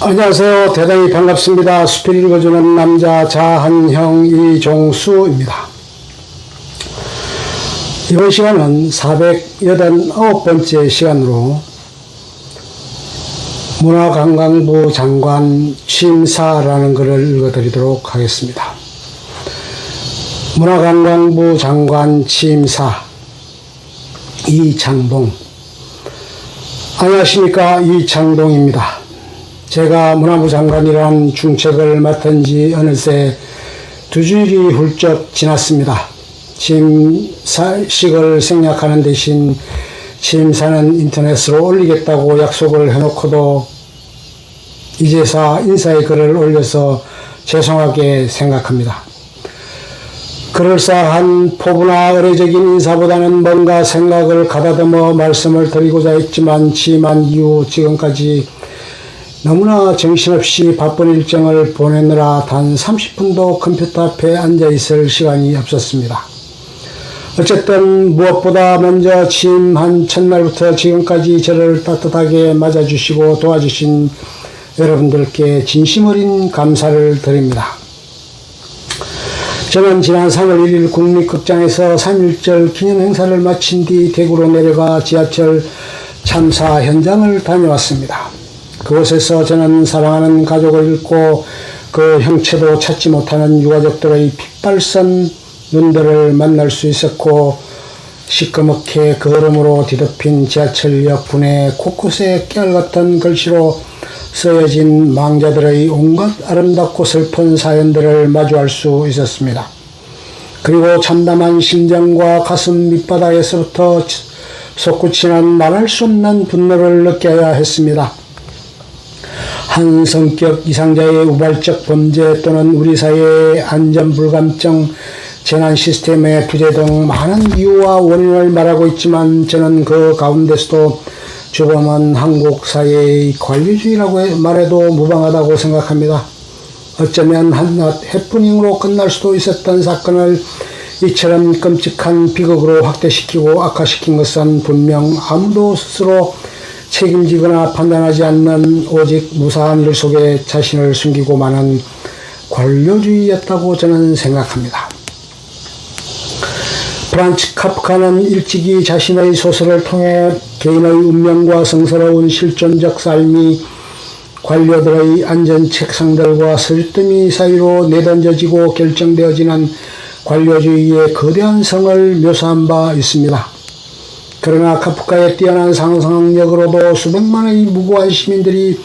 안녕하세요. 대단히 반갑습니다. 수필 읽어주는 남자 자한형 이종수입니다. 이번 시간은 489번째 시간으로 문화관광부 장관 취임사라는 글을 읽어드리도록 하겠습니다. 문화관광부 장관 취임사 이창동 안녕하십니까 이창동입니다. 제가 문화부 장관이란 중책을 맡은 지 어느새 두 주일이 훌쩍 지났습니다. 취임식을 생략하는 대신 취임사는 인터넷으로 올리겠다고 약속을 해놓고도 이제사 인사의 글을 올려서 죄송하게 생각합니다. 그럴싸한 포부나 의례적인 인사보다는 뭔가 생각을 가다듬어 말씀을 드리고자 했지만 취임한 이후 지금까지 너무나 정신없이 바쁜 일정을 보내느라 단 30분도 컴퓨터 앞에 앉아 있을 시간이 없었습니다. 어쨌든 무엇보다 먼저 취임한 첫날부터 지금까지 저를 따뜻하게 맞아주시고 도와주신 여러분들께 진심 어린 감사를 드립니다. 저는 지난 3월 1일 국립극장에서 3.1절 기념 행사를 마친 뒤 대구로 내려가 지하철 참사 현장을 다녀왔습니다. 그곳에서 저는 사랑하는 가족을 잃고 그 형체도 찾지 못하는 유가족들의 핏발선 눈들을 만날 수 있었고 시커멓게 거름으로 뒤덮인 지하철역 분해 곳곳에 깨알 같은 글씨로 쓰여진 망자들의 온갖 아름답고 슬픈 사연들을 마주할 수 있었습니다. 그리고 참담한 심장과 가슴 밑바닥에서부터 솟구치는 말할 수 없는 분노를 느껴야 했습니다. 한 성격 이상자의 우발적 범죄 또는 우리 사회의 안전 불감증, 재난 시스템의 부재 등 많은 이유와 원인을 말하고 있지만 저는 그 가운데서도 주범은 한국 사회의 관료주의라고 말해도 무방하다고 생각합니다. 어쩌면 한낱 해프닝으로 끝날 수도 있었던 사건을 이처럼 끔찍한 비극으로 확대시키고 악화시킨 것은 분명 아무도 스스로 책임지거나 판단하지 않는 오직 무사한 일 속에 자신을 숨기고 마는 관료주의였다고 저는 생각합니다. 프란츠 카프카는 일찍이 자신의 소설을 통해 개인의 운명과 성스러운 실존적 삶이 관료들의 안전 책상들과 설득이 사이로 내던져지고 결정되어지는 관료주의의 거대한 성을 묘사한 바 있습니다. 그러나 카프카의 뛰어난 상상력으로도 수백만의 무고한 시민들이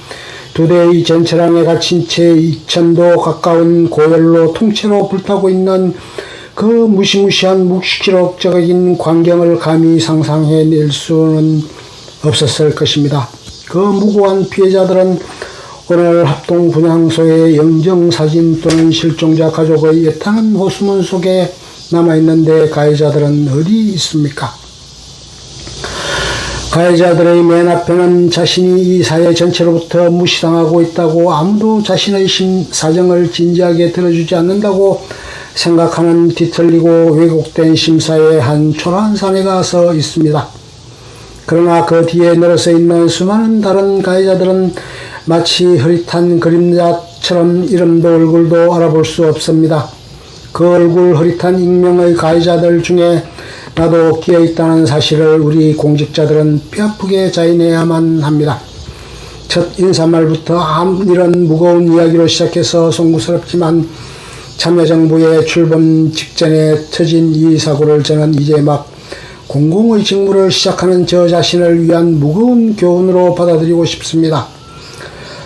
두 대의 전차량에 갇힌 채 2천도 가까운 고열로 통째로 불타고 있는 그 무시무시한 묵시기록적인 광경을 감히 상상해낼 수는 없었을 것입니다. 그 무고한 피해자들은 오늘 합동 분향소의 영정 사진 또는 실종자 가족의 애타는 호수문 속에 남아있는데 가해자들은 어디 있습니까? 가해자들의 맨 앞에는 자신이 이 사회 전체로부터 무시당하고 있다고 아무도 자신의 심, 사정을 진지하게 들어주지 않는다고 생각하는 뒤틀리고 왜곡된 심사에 한 초라한 사내가 서 있습니다. 그러나 그 뒤에 늘어서 있는 수많은 다른 가해자들은 마치 흐릿한 그림자처럼 이름도 얼굴도 알아볼 수 없습니다. 그 얼굴 흐릿한 익명의 가해자들 중에 나도 끼어 있다는 사실을 우리 공직자들은 뼈아프게 자인해야만 합니다. 첫 인사말부터 아무 이런 무거운 이야기로 시작해서 송구스럽지만 참여정부의 출범 직전에 터진 이 사고를 저는 이제 막 공공의 직무를 시작하는 저 자신을 위한 무거운 교훈으로 받아들이고 싶습니다.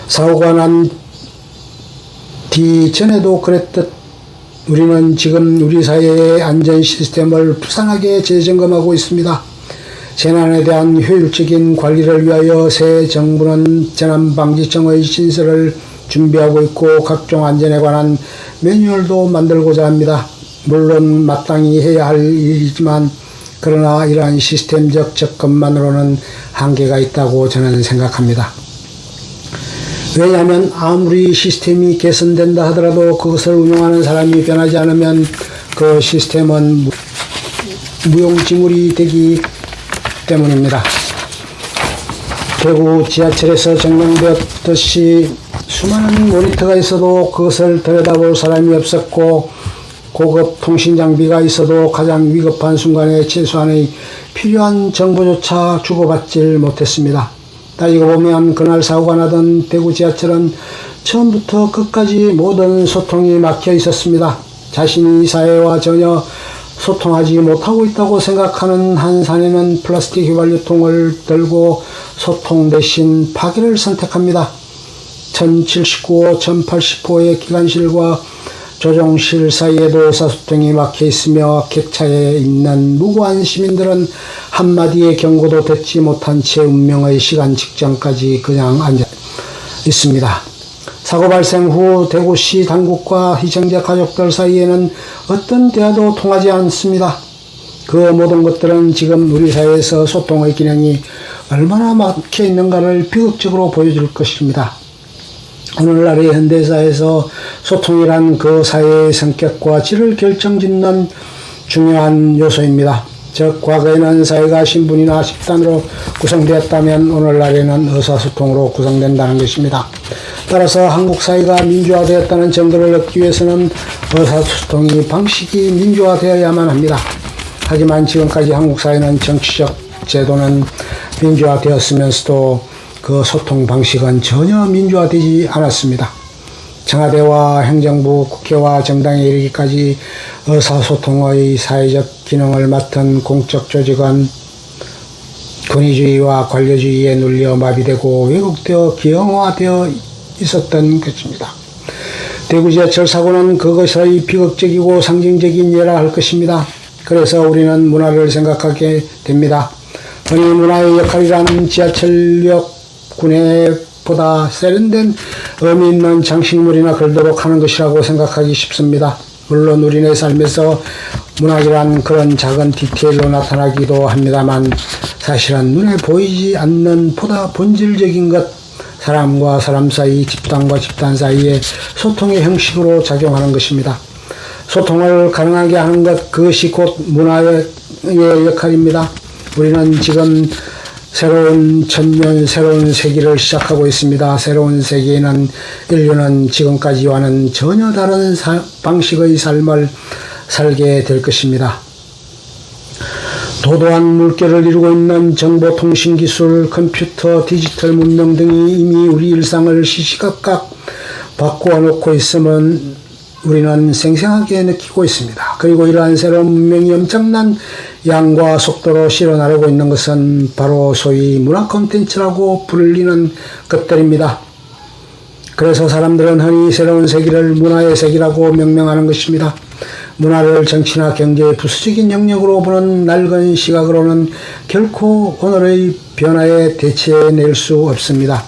사고가 난 뒤 전에도 그랬듯 우리는 지금 우리 사회의 안전 시스템을 부산하게 재점검하고 있습니다. 재난에 대한 효율적인 관리를 위하여 새 정부는 재난방지청의 신설을 준비하고 있고 각종 안전에 관한 매뉴얼도 만들고자 합니다. 물론 마땅히 해야 할 일이지만 그러나 이러한 시스템적 접근만으로는 한계가 있다고 저는 생각합니다. 왜냐하면 아무리 시스템이 개선된다 하더라도 그것을 운영하는 사람이 변하지 않으면 그 시스템은 무용지물이 되기 때문입니다. 대구 지하철에서 정명되었듯이 수많은 모니터가 있어도 그것을 들여다볼 사람이 없었고 고급 통신 장비가 있어도 가장 위급한 순간에 최소한의 필요한 정보조차 주고받질 못했습니다. 따지고 보면 그날 사고가 나던 대구 지하철은 처음부터 끝까지 모든 소통이 막혀 있었습니다. 자신이 이 사회와 전혀 소통하지 못하고 있다고 생각하는 한 사내는 플라스틱 휘발유통을 들고 소통 대신 파기를 선택합니다. 1079호, 1080호의 기관실과 조종실 사이에도 의사소통이 막혀 있으며 객차에 있는 무고한 시민들은 한마디의 경고도 듣지 못한 채 운명의 시간 직전까지 그냥 앉아 있습니다. 사고 발생 후 대구시 당국과 희생자 가족들 사이에는 어떤 대화도 통하지 않습니다. 그 모든 것들은 지금 우리 사회에서 소통의 기능이 얼마나 막혀 있는가를 비극적으로 보여줄 것입니다. 오늘날의 현대사에서 소통이란 그 사회의 성격과 질을 결정짓는 중요한 요소입니다. 즉, 과거에는 사회가 신분이나 집단으로 구성되었다면 오늘날에는 의사소통으로 구성된다는 것입니다. 따라서 한국 사회가 민주화되었다는 증거를 얻기 위해서는 의사소통이 방식이 민주화되어야만 합니다. 하지만 지금까지 한국 사회는 정치적 제도는 민주화되었으면서도 그 소통 방식은 전혀 민주화되지 않았습니다. 청와대와 행정부, 국회와 정당에 이르기까지 의사소통의 사회적 기능을 맡은 공적 조직은 권위주의와 관료주의에 눌려 마비되고 왜곡되어 기형화되어 있었던 것입니다. 대구 지하철 사고는 그것의 비극적이고 상징적인 예라 할 것입니다. 그래서 우리는 문화를 생각하게 됩니다. 흔히 문화의 역할이란 지하철역 군에보다 세련된 의미 있는 장식물이나 걸도록 하는 것이라고 생각하기 쉽습니다. 물론 우리네 삶에서 문학이란 그런 작은 디테일로 나타나기도 합니다만 사실은 눈에 보이지 않는 보다 본질적인 것, 사람과 사람 사이, 집단과 집단 사이의 소통의 형식으로 작용하는 것입니다. 소통을 가능하게 하는 것, 그것이 곧 문화의 역할입니다. 우리는 지금 새로운 천년, 새로운 세기를 시작하고 있습니다. 새로운 세기에는 인류는 지금까지와는 전혀 다른 사- 방식의 삶을 살게 될 것입니다. 도도한 물결을 이루고 있는 정보통신 기술, 컴퓨터, 디지털 문명 등이 이미 우리 일상을 시시각각 바꾸어 놓고 있음은 우리는 생생하게 느끼고 있습니다. 그리고 이러한 새로운 문명이 엄청난 양과 속도로 실어나르고 있는 것은 바로 소위 문화 콘텐츠라고 불리는 것들입니다. 그래서 사람들은 흔히 새로운 세기를 문화의 세기라고 명명하는 것입니다. 문화를 정치나 경제의 부수적인 영역으로 보는 낡은 시각으로는 결코 오늘의 변화에 대체해낼 수 없습니다.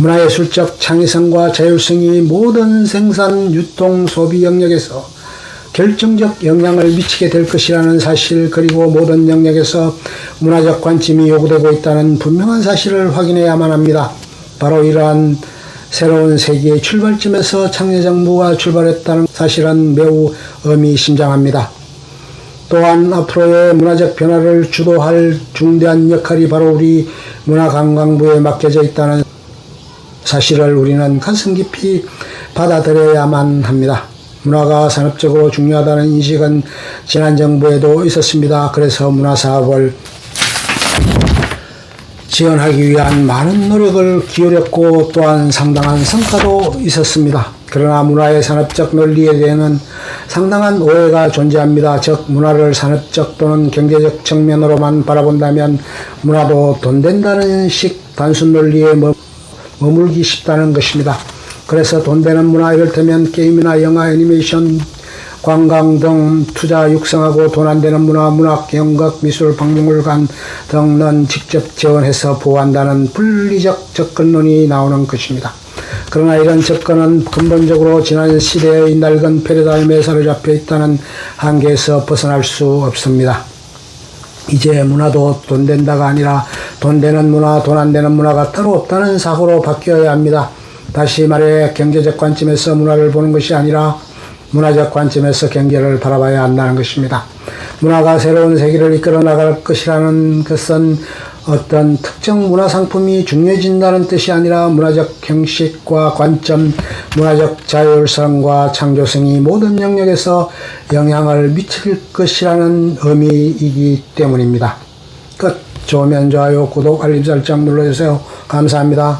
문화예술적 창의성과 자율성이 모든 생산, 유통, 소비 영역에서 결정적 영향을 미치게 될 것이라는 사실 그리고 모든 영역에서 문화적 관점이 요구되고 있다는 분명한 사실을 확인해야만 합니다. 바로 이러한 새로운 세계의 출발점에서 창조정부가 출발했다는 사실은 매우 의미심장합니다. 또한 앞으로의 문화적 변화를 주도할 중대한 역할이 바로 우리 문화관광부에 맡겨져 있다는 사실을 우리는 가슴 깊이 받아들여야만 합니다. 문화가 산업적으로 중요하다는 인식은 지난 정부에도 있었습니다. 그래서 문화사업을 지원하기 위한 많은 노력을 기울였고 또한 상당한 성과도 있었습니다. 그러나 문화의 산업적 논리에 대해는 상당한 오해가 존재합니다. 즉 문화를 산업적 또는 경제적 측면으로만 바라본다면 문화도 돈 된다는 식 단순 논리에 머- 머물기 쉽다는 것입니다. 그래서 돈 되는 문화 이를테면 게임이나 영화, 애니메이션, 관광 등 투자 육성하고 돈 안 되는 문화, 문학, 연극, 미술, 박물관 등은 직접 지원해서 보호한다는 분리적 접근론이 나오는 것입니다. 그러나 이런 접근은 근본적으로 지난 시대의 낡은 패러다임에 사로잡혀 있다는 한계에서 벗어날 수 없습니다. 이제 문화도 돈 된다가 아니라 돈 되는 문화, 돈 안 되는 문화가 따로 없다는 사고로 바뀌어야 합니다. 다시 말해 경제적 관점에서 문화를 보는 것이 아니라 문화적 관점에서 경제를 바라봐야 한다는 것입니다. 문화가 새로운 세계를 이끌어 나갈 것이라는 것은 어떤 특정 문화 상품이 중요해진다는 뜻이 아니라 문화적 형식과 관점, 문화적 자율성과 창조성이 모든 영역에서 영향을 미칠 것이라는 의미이기 때문입니다. 끝. 좋으면 좋아요, 구독, 알림 설정 눌러주세요. 감사합니다.